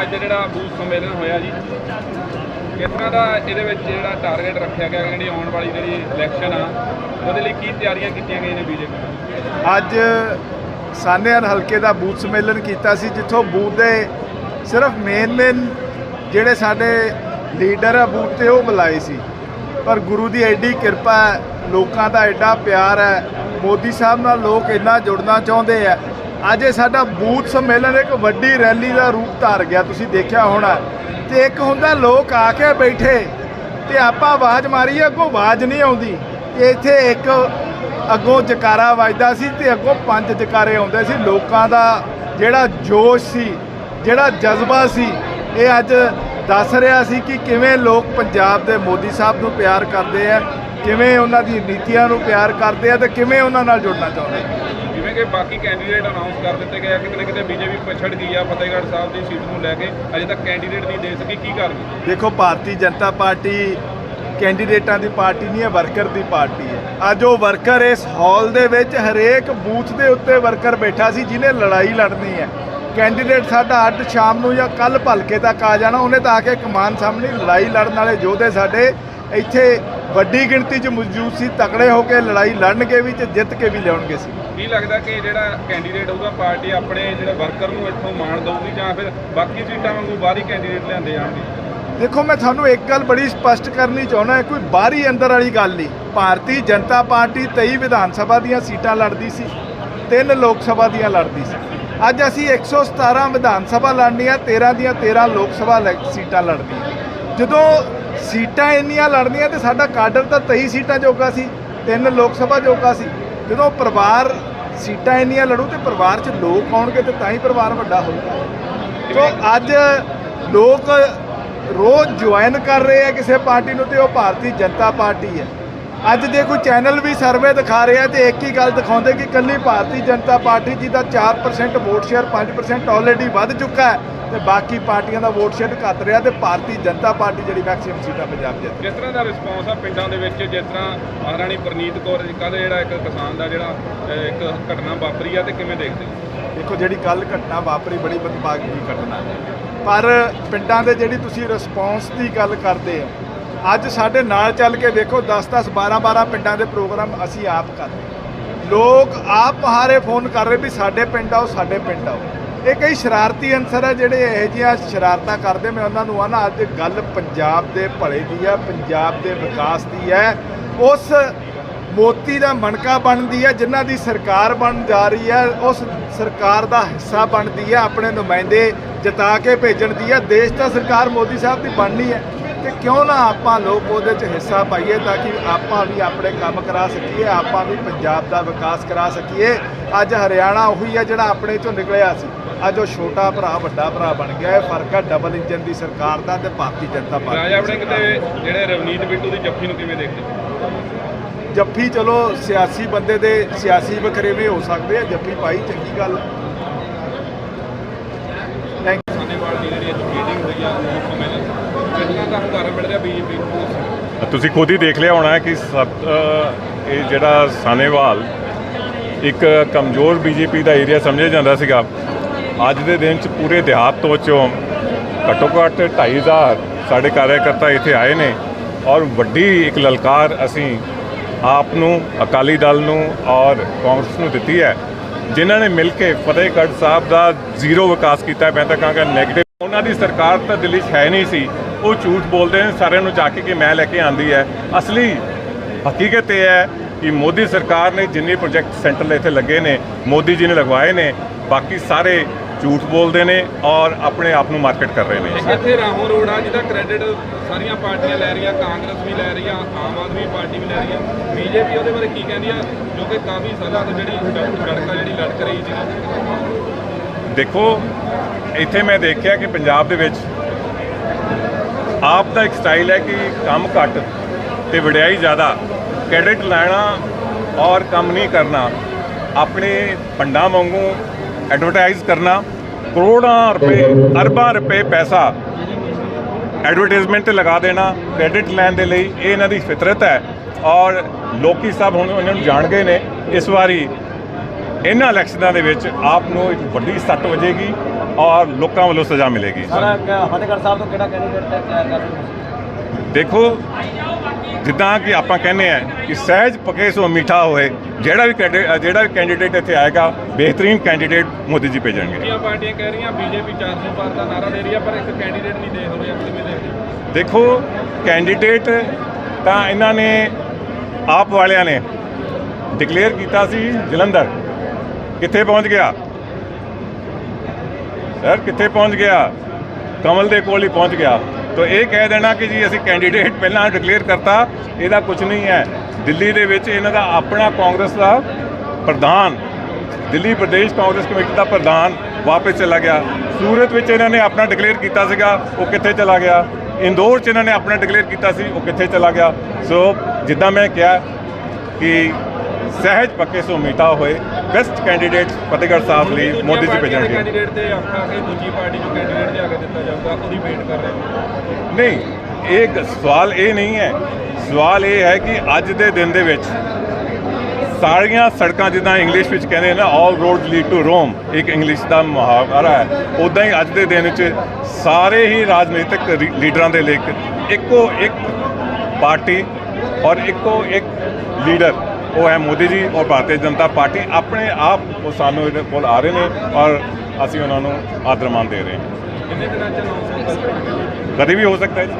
ਅੱਜ ਜਿਹੜਾ ਬੂਥ ਸੰਮੇਲਨ ਹੋਇਆ ਜੀ ਕਿਸ ਤਰ੍ਹਾਂ ਦਾ ਇਹਦੇ ਵਿੱਚ ਜਿਹੜਾ ਟਾਰਗੇਟ ਰੱਖਿਆ ਗਿਆ ਜਿਹੜੀ ਆਉਣ ਵਾਲੀ ਜਿਹੜੀ ਇਲੈਕਸ਼ਨ ਆ, ਉਹਦੇ ਲਈ ਕੀ ਤਿਆਰੀਆਂ ਕੀਤੀਆਂ ਗਈਆਂ ਨੇ ਬੀਜੇਪੀ ਅੱਜ ਸਾਨੇਰ ਹਲਕੇ ਦਾ ਬੂਥ ਸੰਮੇਲਨ ਕੀਤਾ ਸੀ, ਜਿੱਥੋਂ ਬੂਥ ਦੇ ਸਿਰਫ ਮੇਨ ਮੇਨ ਜਿਹੜੇ ਸਾਡੇ ਲੀਡਰ ਆ ਬੂਥ ਤੇ, ਉਹ ਬੁਲਾਏ ਸੀ। ਪਰ ਗੁਰੂ ਦੀ ਐਡੀ ਕਿਰਪਾ ਹੈ, ਲੋਕਾਂ ਦਾ ਐਡਾ ਪਿਆਰ ਹੈ, ਮੋਦੀ ਸਾਹਿਬ ਨਾਲ ਲੋਕ ਇੰਨਾ ਜੁੜਨਾ ਚਾਹੁੰਦੇ ਆ ਅੱਜ ਇਹ ਸਾਡਾ ਬੂਥ ਸੰਮੇਲਨ ਇੱਕ ਵੱਡੀ ਰੈਲੀ ਦਾ ਰੂਪ ਧਾਰ ਗਿਆ, ਤੁਸੀਂ ਦੇਖਿਆ ਹੋਣਾ। ਤੇ ਇੱਕ ਹੁੰਦਾ ਲੋਕ ਆ ਕੇ ਬੈਠੇ, ਤੇ ਆਪਾਂ ਆਵਾਜ਼ ਮਾਰੀ ਅੱਗੋਂ ਆਵਾਜ਼ ਨਹੀਂ ਆਉਂਦੀ। ਤੇ ਇੱਥੇ ਇੱਕ ਅੱਗੋਂ ਜਕਾਰਾ ਵੱਜਦਾ ਸੀ ਤੇ ਅੱਗੋਂ ਪੰਜ ਜਕਾਰੇ ਆਉਂਦੇ ਸੀ। ਲੋਕਾਂ ਦਾ ਜਿਹੜਾ ਜੋਸ਼ ਸੀ, ਜਿਹੜਾ ਜਜ਼ਬਾ ਸੀ, ਇਹ ਅੱਜ ਦੱਸ ਰਿਹਾ ਸੀ ਕਿ ਕਿਵੇਂ ਲੋਕ ਪੰਜਾਬ ਦੇ ਮੋਦੀ ਸਾਹਿਬ ਨੂੰ ਪਿਆਰ ਕਰਦੇ ਆ, ਕਿਵੇਂ ਉਹਨਾਂ ਦੀ ਨੀਤੀਆਂ ਨੂੰ ਪਿਆਰ ਕਰਦੇ ਆ ਤੇ ਕਿਵੇਂ ਉਹਨਾਂ ਨਾਲ ਜੁੜਨਾ ਚਾਹੁੰਦੇ ਆ। ਕਿ ਬਾਕੀ ਕੈਂਡੀਡੇਟ ਅਨਾਉਂਸ ਕਰ ਦਿੱਤੇ ਗਏ ਆ। ਕਿਤੇ ਨਾ ਕਿਤੇ ਬੀਜੇਪੀ ਪਛੜ ਗਈ ਆ, ਫਤਿਹਗੜ੍ਹ ਸਾਹਿਬ ਦੀ ਸੀਟ ਨੂੰ ਲੈ ਕੇ। ਅਜੇ ਤੱਕ ਕੈਂਡੀਡੇਟ ਨਹੀਂ ਦੇ ਸਕੀ। ਕੀ ਕਾਰਨ? ਦੇਖੋ, ਭਾਰਤੀ ਜਨਤਾ ਪਾਰਟੀ ਕੈਂਡੀਡੇਟਾਂ ਦੀ ਪਾਰਟੀ ਨਹੀਂ ਹੈ, ਵਰਕਰ ਦੀ ਪਾਰਟੀ ਹੈ। ਅੱਜ ਉਹ ਵਰਕਰ ਇਸ ਹਾਲ ਦੇ ਵਿੱਚ ਹਰੇਕ ਬੂਥ ਦੇ ਉੱਤੇ ਵਰਕਰ ਬੈਠਾ ਸੀ, ਜਿਹਨੇ ਲੜਾਈ ਲੜਨੀ ਹੈ। ਕੈਂਡੀਡੇਟ ਸਾਡਾ ਅੱਜ ਸ਼ਾਮ ਨੂੰ ਜਾਂ ਕੱਲ ਭਲਕੇ ਤੱਕ ਆ ਜਾਣਾ, ਉਹਨੇ ਤਾਂ ਆ ਕੇ ਕਮਾਨ ਸਾਹਮਣੇ ਲੜਾਈ ਲੜਨ ਵਾਲੇ ਯੋਧੇ ਸਾਡੇ ਇੱਥੇ ਵੱਡੀ ਗਿਣਤੀ 'ਚ ਮੌਜੂਦ ਸੀ ਤਕੜੇ ਹੋ ਕੇ ਲੜਾਈ ਲੜਨਗੇ ਵੀ ਤੇ ਜਿੱਤ ਕੇ ਵੀ ਲਿਆਉਣਗੇ ਸੀ। ਕੀ ਲੱਗਦਾ ਕਿ ਜਿਹੜਾ ਕੈਂਡੀਡੇਟ ਹੋਊਗਾ ਪਾਰਟੀ ਆਪਣੇ ਜਿਹੜੇ ਵਰਕਰ ਨੂੰ ਇੱਥੋਂ ਮਾਣ ਦਊਗੀ ਜਾਂ ਫਿਰ ਬਾਕੀ ਸੀਟਾਂ ਵਾਂਗੂ ਬਾਹਰੀ ਕੈਂਡੀਡੇਟ ਲਿਆਂਦੇ ਜਾਣਗੇ? ਦੇਖੋ ਮੈਂ ਤੁਹਾਨੂੰ ਇੱਕ ਗੱਲ ਬੜੀ ਸਪਸ਼ਟ ਕਰਨੀ ਚਾਹੁੰਦਾ ਕੋਈ ਬਾਹਰੀ ਅੰਦਰ ਵਾਲੀ ਗੱਲ ਨਹੀਂ। ਭਾਰਤੀ ਜਨਤਾ ਪਾਰਟੀ 23 ਵਿਧਾਨ ਸਭਾ ਦੀਆਂ ਸੀਟਾਂ ਲੜਦੀ ਸੀ ਤਿੰਨ ਲੋਕ ਸਭਾ ਦੀਆਂ ਲੜਦੀ ਸੀ। ਅੱਜ ਅਸੀਂ 117 ਵਿਧਾਨ ਸਭਾ ਲੜਨੀਆਂ 13 ਦੀਆਂ 13 ਲੋਕ ਸਭਾ ਸੀਟਾਂ ਲੜਨੀਆਂ। ਜਦੋਂ ਸੀਟਾਂ ਇੰਨੀਆਂ ਲੜਨੀਆਂ ਤੇ ਸਾਡਾ ਕਾਡਰ ਤਾਂ 23 ਸੀਟਾਂ ਜੋਗਾ ਸੀ, ਤਿੰਨ ਲੋਕ ਸਭਾ ਜੋਗਾ ਸੀ। ਜਦੋਂ ਪਰਿਵਾਰ ਸੀਟਾਂ ਇੰਨੀਆਂ ਲੜੂ ਤੇ ਪਰਿਵਾਰ 'ਚ ਲੋਕ ਆਉਣਗੇ ਤੇ ਤਾਂ ਹੀ ਪਰਿਵਾਰ ਵੱਡਾ ਹੋਊਗਾ। ਸੋ ਅੱਜ ਲੋਕ ਰੋਜ਼ ਜੁਆਇਨ ਕਰ ਰਹੇ ਆ ਕਿਸੇ ਪਾਰਟੀ ਨੂੰ ਤੇ ਉਹ ਭਾਰਤੀ ਜਨਤਾ ਪਾਰਟੀ ਹੈ। ਅੱਜ ਦੇ ਕੋਈ ਚੈਨਲ ਵੀ ਸਰਵੇ ਦਿਖਾ ਰਿਹਾ ਤੇ ਇੱਕ ਹੀ ਗੱਲ ਦਿਖਾਉਂਦੇ ਕਿ ਕੱਲੀ ਭਾਰਤੀ ਜਨਤਾ ਪਾਰਟੀ ਜਿਹਦਾ 4% ਵੋਟ ਸ਼ੇਅਰ 5% ਆਲਰੇਡੀ ਵੱਧ ਚੁੱਕਾ ਹੈ। ਤੇ ਬਾਕੀ ਪਾਰਟੀਆਂ ਦਾ ਵੋਟ ਸ਼ੇਅਰ ਘੱਟ ਰਿਹਾ ਤੇ ਭਾਰਤੀ ਜਨਤਾ ਪਾਰਟੀ ਜਿਹੜੀ ਮੈਕਸਿਮਮ ਸੀਟਾਂ ਪੰਜਾਬ ਜਿੱਤ ਕਿਸ ਤਰ੍ਹਾਂ ਦਾ ਰਿਸਪੌਂਸ ਆ ਪਿੰਡਾਂ ਦੇ ਵਿੱਚ ਜਿਸ ਤਰ੍ਹਾਂ ਮਹਾਰਾਣੀ ਪ੍ਰਨੀਤ ਕੌਰ ਜੀ ਕੱਲ੍ਹ ਜਿਹੜਾ ਇੱਕ ਕਿਸਾਨ ਦਾ ਜਿਹੜਾ ਇੱਕ ਘਟਨਾ ਵਾਪਰੀ ਆ ਤੇ ਕਿਵੇਂ ਦੇਖਦੇ ਦੇਖੋ ਜਿਹੜੀ ਕੱਲ ਘਟਨਾ ਵਾਪਰੀ ਬੜੀ ਮੰਦਭਾਗੀ ਘਟਨਾ ਪਰ ਪਿੰਡਾਂ ਦੇ ਜਿਹੜੀ ਤੁਸੀਂ ਰਿਸਪੌਂਸ ਦੀ ਗੱਲ ਕਰਦੇ ਹੋ ਅੱਜ ਸਾਡੇ ਨਾਲ ਚੱਲ ਕੇ ਦੇਖੋ 10-10 12-12 ਪਿੰਡਾਂ ਦੇ ਪ੍ਰੋਗਰਾਮ ਅਸੀਂ ਆਪ ਕਰਦੇ ਲੋਕ ਆਪ ਪਹਾਰੇ ਫੋਨ ਕਰ ਰਹੇ ਵੀ ਸਾਡੇ ਪਿੰਡ ਆਓ ਸਾਡੇ ਪਿੰਡ ਆਓ। ਇਹ ਕਈ ਸ਼ਰਾਰਤੀ ਅੰਸਰ ਹੈ ਜਿਹੜੇ ਇਹੋ ਜਿਹੀਆਂ ਸ਼ਰਾਰਤਾਂ ਕਰਦੇ, ਮੈਂ ਉਹਨਾਂ ਨੂੰ ਆ ਨਾ ਅੱਜ ਗੱਲ ਪੰਜਾਬ ਦੇ ਭਲੇ ਦੀ ਹੈ ਪੰਜਾਬ ਦੇ ਵਿਕਾਸ ਦੀ ਹੈ ਉਸ ਮੋਤੀ ਦਾ ਮਣਕਾ ਬਣਦੀ ਹੈ ਜਿਨ੍ਹਾਂ ਦੀ ਸਰਕਾਰ ਬਣ ਜਾ ਰਹੀ ਹੈ ਉਸ ਸਰਕਾਰ ਦਾ ਹਿੱਸਾ ਬਣਦੀ ਹੈ ਆਪਣੇ ਨੁਮਾਇੰਦੇ ਜਿਤਾ ਕੇ ਭੇਜਣ ਦੀ ਹੈ ਦੇਸ਼ ਦਾ ਸਰਕਾਰ ਮੋਦੀ ਸਾਹਿਬ ਦੀ ਬਣਨੀ ਹੈ ਤੇ ਕਿਉਂ ਨਾ ਆਪਾਂ ਲੋਕ ਉਹਦੇ 'ਚ ਹਿੱਸਾ ਪਾਈਏ ਤਾਂ ਕਿ ਆਪਾਂ ਵੀ ਆਪਣੇ ਕੰਮ ਕਰਾ ਸਕੀਏ, ਆਪਾਂ ਵੀ ਪੰਜਾਬ ਦਾ ਵਿਕਾਸ ਕਰਾ ਸਕੀਏ। ਅੱਜ ਹਰਿਆਣਾ ਉਹੀ ਹੈ ਜਿਹੜਾ ਆਪਣੇ 'ਚੋਂ ਨਿਕਲਿਆ ਸੀ। ਅੱਜ ਉਹ ਛੋਟਾ ਭਰਾ ਵੱਡਾ ਭਰਾ ਬਣ ਗਿਆ ਇਹ ਫ਼ਰਕ ਹੈ ਡਬਲ ਇੰਜਨ ਦੀ ਸਰਕਾਰ ਦਾ ਤੇ ਭਾਰਤੀ ਜਨਤਾ ਪਾਰਟੀ ਰਾਜਾ ਦੀ ਆਪਣੇ ਕਿਤੇ ਜਿਹੜੇ ਰਵਨੀਤ ਬਿੱਟੂ ਦੀ ਜੱਫੀ ਨੂੰ ਕਿਵੇਂ ਦੇਖਦੇ? ਜੱਫੀ ਚਲੋ ਸਿਆਸੀ ਬੰਦੇ ਦੇ ਸਿਆਸੀ ਵਖਰੇਵੇਂ ਹੋ ਸਕਦੇ ਆ ਜੱਫੀ ਪਾਈ ਚੰਗੀ ਗੱਲ। ਥੈਂਕ ਸਾਨੇਵਾਲ ਦੀ ਜਿਹੜੀ ਅੱਜ ਮੀਟਿੰਗ ਹੋਈ ਆ ਉਹ ਸੰਮੇਲਨ ਕਿਸ ਤਰ੍ਹਾਂ ਦਾ ਹੁੰਗਾਰਾ ਮਿਲ ਰਿਹਾ ਬੀਜੇਪੀ ਨੂੰ ਤੁਸੀਂ ਖੁਦ ਹੀ ਦੇਖ ਲਿਆ ਹੋਣਾ ਹੈ ਕਿ ਇਹ ਜਿਹੜਾ ਸਾਨੇਵਾਲ ਇੱਕ ਕਮਜ਼ੋਰ ਬੀਜੇਪੀ ਦਾ ਏਰੀਆ ਸਮਝਿਆ ਜਾਂਦਾ ਸੀਗਾ। ਅੱਜ ਦੇ ਦਿਨ 'ਚ ਪੂਰੇ ਦਿਹਾਤ ਤੋਂ ਚੋਂ ਘੱਟੋ ਘੱਟ 2.5 ਸਾਡੇ ਕਾਰਜਕਰਤਾ ਇੱਥੇ ਆਏ ਨੇ ਔਰ ਵੱਡੀ ਇੱਕ ਲਲਕਾਰ ਅਸੀਂ ਆਪ ਨੂੰ, ਅਕਾਲੀ ਦਲ ਨੂੰ ਔਰ ਕਾਂਗਰਸ ਨੂੰ ਦਿੱਤੀ ਹੈ, ਜਿਨ੍ਹਾਂ ਨੇ ਮਿਲ ਕੇ ਫਤਿਹਗੜ੍ਹ ਸਾਹਿਬ ਦਾ ਜ਼ੀਰੋ ਵਿਕਾਸ ਕੀਤਾ। ਮੈਂ ਤਾਂ ਕਹਾਂਗਾ ਨੈਗੇਟਿਵ ਉਹਨਾਂ ਦੀ ਸਰਕਾਰ ਤਾਂ ਦਿੱਲੀ 'ਚ ਹੈ ਨਹੀਂ ਸੀ। ਉਹ ਝੂਠ ਬੋਲਦੇ ਨੇ, ਸਾਰਿਆਂ ਨੂੰ ਜਾ ਕੇ ਕਿ ਮੈਂ ਲੈ ਕੇ ਆਂਦੀ ਹੈ। ਅਸਲੀ ਹਕੀਕਤ ਇਹ ਹੈ ਕਿ ਮੋਦੀ ਸਰਕਾਰ ਨੇ ਜਿੰਨੇ ਪ੍ਰੋਜੈਕਟ ਸੈਂਟਰ ਇੱਥੇ ਲੱਗੇ ਨੇ, ਮੋਦੀ ਜੀ ਨੇ ਲਗਵਾਏ ਨੇ, ਬਾਕੀ ਸਾਰੇ ਝੂਠ ਬੋਲਦੇ ਨੇ ਔਰ ਆਪਣੇ ਆਪ ਨੂੰ ਮਾਰਕੀਟ ਕਰ ਰਹੇ ਨੇ। ਇੱਥੇ ਰਾਹੋਂ ਰੋਡ ਆ ਜਿਹਦਾ ਕ੍ਰੈਡਿਟ ਸਾਰੀਆਂ ਪਾਰਟੀਆਂ ਲੈ ਰਹੀਆਂ ਕਾਂਗਰਸ ਵੀ ਲੈ ਰਹੀ ਆ ਆਮ ਆਦਮੀ ਪਾਰਟੀ ਵੀ ਲੈ ਰਹੀ ਆ ਬੀਜੇਪੀ ਉਹਦੇ ਬਾਰੇ ਕੀ ਕਹਿੰਦੀ ਆ? ਜੋ ਕਿ ਕਾਫੀ ਸਾਲਾਂ ਤੋਂ ਜਿਹੜੀ ਲੜਕਾ ਜਿਹੜੀ ਲੜਕ ਰਹੀ ਸੀ। ਦੇਖੋ ਇੱਥੇ ਮੈਂ ਦੇਖਿਆ ਕਿ ਪੰਜਾਬ ਦੇ ਵਿੱਚ ਆਪ ਦਾ ਇੱਕ ਸਟਾਈਲ ਹੈ ਕਿ ਕੰਮ ਘੱਟ ਤੇ ਵਡਿਆਈ ਜ਼ਿਆਦਾ। ਕ੍ਰੈਡਿਟ ਲੈਣਾ ਔਰ ਕੰਮ ਨਹੀਂ ਕਰਨਾ। ਆਪਣੇ ਫੰਡਾਂ ਵਾਂਗੂ ਐਡਵਰਟਾਈਜ਼ ਕਰਨਾ। ਕਰੋੜਾਂ ਰੁਪਏ ਅਰਬਾਂ ਰੁਪਏ ਪੈਸਾ ਐਡਵਰਟਾਈਜ਼ਮੈਂਟ ਤੇ ਲਗਾ ਦੇਣਾ ਕ੍ਰੈਡਿਟ ਲੈਣ ਦੇ ਲਈ ਇਹ ਇਹਨਾਂ ਦੀ ਫਿਤਰਤ ਹੈ। ਔਰ ਲੋਕੀ ਸਭ ਹੁਣ ਇਹਨਾਂ ਨੂੰ ਜਾਣ ਗਏ ਨੇ। ਇਸ ਵਾਰੀ ਇਹਨਾਂ ਇਲੈਕਸ਼ਨਾਂ ਦੇ ਵਿੱਚ ਆਪ ਨੂੰ ਇੱਕ ਵੱਡੀ ਸੱਟ ਵਜੇਗੀ ਔਰ ਲੋਕਾਂ ਵੱਲੋਂ ਸਜ਼ਾ ਮਿਲੇਗੀ। ਸਾਰਾ ਫਤਿਹਗੜ੍ਹ ਸਾਹਿਬ ਤੋਂ ਕਿਹੜਾ ਕੈਂਡੀਡੇਟ ਦੇਖੋ ਜਿੱਦਾਂ ਕਿ ਆਪਾਂ ਕਹਿੰਦੇ ਆ ਕਿ ਸਹਿਜ ਪਕੇ ਸੋ ਮਿੱਠਾ ਹੋਏ ਜਿਹੜਾ ਵੀ ਜਿਹੜਾ ਵੀ ਕੈਂਡੀਡੇਟ ਇੱਥੇ ਆਏਗਾ ਬਿਹਤਰੀਨ ਕੈਂਡੀਡੇਟ ਮੋਦੀ ਜੀ ਭੇਜਣਗੇ। ਦੂਜੀਆਂ ਪਾਰਟੀਆਂ ਕਹਿ ਰਹੀਆਂ ਬੀਜੇਪੀ 400 ਪਾਰ ਦਾ ਨਾਰਾ ਦੇ ਰਹੀ ਆ ਪਰ ਇੱਕ ਕੈਂਡੀਡੇਟ ਨਹੀਂ ਦੇਖ ਰਹੇ ਕਿਵੇਂ ਦੇਖਦੇ ਹੋ? ਦੇਖੋ ਕੈਂਡੀਡੇਟ ਤਾਂ ਇਹਨਾਂ ਨੇ ਆਪ ਵਾਲਿਆਂ ਨੇ ਡਿਕਲੇਅਰ ਕੀਤਾ ਸੀ ਜਲੰਧਰ। ਕਿੱਥੇ ਪਹੁੰਚ ਗਿਆ? ਸਰ ਕਿੱਥੇ ਪਹੁੰਚ ਗਿਆ? ਕਮਲ ਦੇ ਕੋਲ ਹੀ ਪਹੁੰਚ ਗਿਆ। ਤੋ ਇਹ ਕਹਿ ਦੇਣਾ ਕਿ ਜੀ ਅਸੀਂ ਕੈਂਡੀਡੇਟ ਪਹਿਲਾਂ ਡਿਕਲੇਅਰ ਕਰਤਾ, ਇਹਦਾ ਕੁਝ ਨਹੀਂ ਹੈ। ਦਿੱਲੀ ਦੇ ਵਿੱਚ ਇਹਨਾਂ ਦਾ ਆਪਣਾ ਕਾਂਗਰਸ ਦਾ ਪ੍ਰਧਾਨ, ਦਿੱਲੀ ਪ੍ਰਦੇਸ਼ ਕਾਂਗਰਸ ਕਮੇਟੀ ਦਾ ਪ੍ਰਧਾਨ ਵਾਪਸ ਚਲਾ ਗਿਆ। ਸੂਰਤ ਵਿੱਚ ਇਹਨਾਂ ਨੇ ਆਪਣਾ ਡਿਕਲੇਅਰ ਕੀਤਾ ਸੀਗਾ, ਉਹ ਕਿੱਥੇ ਚਲਾ ਗਿਆ? ਇੰਦੌਰ 'ਚ ਇਹਨਾਂ ਨੇ ਆਪਣਾ ਡਿਕਲੇਅਰ ਕੀਤਾ ਸੀ, ਉਹ ਕਿੱਥੇ ਚਲਾ ਗਿਆ? ਸੋ ਜਿੱਦਾਂ ਮੈਂ ਕਿਹਾ ਕਿ ਸਹਿਜ ਪੱਕੇ ਸੋ ਮੀਠਾ ਹੋਏ। ਬੈਸਟ ਕੈਂਡੀਡੇਟ ਫਤਿਹਗੜ੍ਹ ਸਾਹਿਬ ਲਈ ਮੋਦੀ ਜੀ ਭੇਜਣਗੇ। ਕੈਂਡੀਡੇਟ ਤੇ ਆਖਾ ਕਿ ਦੂਜੀ ਪਾਰਟੀ ਨੂੰ ਕੈਂਡੀਡੇਟ ਲਿਆ ਕੇ ਦਿੱਤਾ ਜਾਊਗਾ ਉਹਦੀ ਵੇਟ ਕਰ ਰਹੇ ਨਹੀਂ ਇਹ ਸਵਾਲ ਇਹ ਨਹੀਂ ਹੈ। ਸਵਾਲ ਇਹ ਹੈ ਕਿ ਅੱਜ ਦੇ ਦਿਨ ਦੇ ਵਿੱਚ ਸਾਰੀਆਂ ਸੜਕਾਂ ਜਿੱਦਾਂ ਇੰਗਲਿਸ਼ ਵਿੱਚ ਕਹਿੰਦੇ ਨੇ all road lead to Rome ਇੱਕ ਇੰਗਲਿਸ਼ ਦਾ ਮੁਹਾਵਰਾ ਹੈ। ਉਦਾਂ ਹੀ ਅੱਜ ਦੇ ਦਿਨ ਵਿੱਚ ਸਾਰੇ ਹੀ ਰਾਜਨੀਤਿਕ ਲੀਡਰਾਂ ਦੇ ਲਈ ਇੱਕੋ ਇੱਕ ਪਾਰਟੀ ਔਰ ਇੱਕੋ ਇੱਕ ਲੀਡਰ ਉਹ ਹੈ ਮੋਦੀ ਜੀ ਔਰ ਭਾਰਤੀ ਜਨਤਾ ਪਾਰਟੀ ਆਪਣੇ ਆਪ ਉਹ ਸਾਨੂੰ ਇਹਦੇ ਕੋਲ ਆ ਰਹੇ ਨੇ ਔਰ ਅਸੀਂ ਉਹਨਾਂ ਨੂੰ ਆਦਰ ਮਾਨ ਦੇ ਰਹੇ ਹਾਂ। ਕਿੰਨੇ ਦਿਨਾਂ ਚ ਅਨਾਉਂਸ ਕਦੇ ਵੀ ਹੋ ਸਕਦਾ ਹੈ ਜੀ।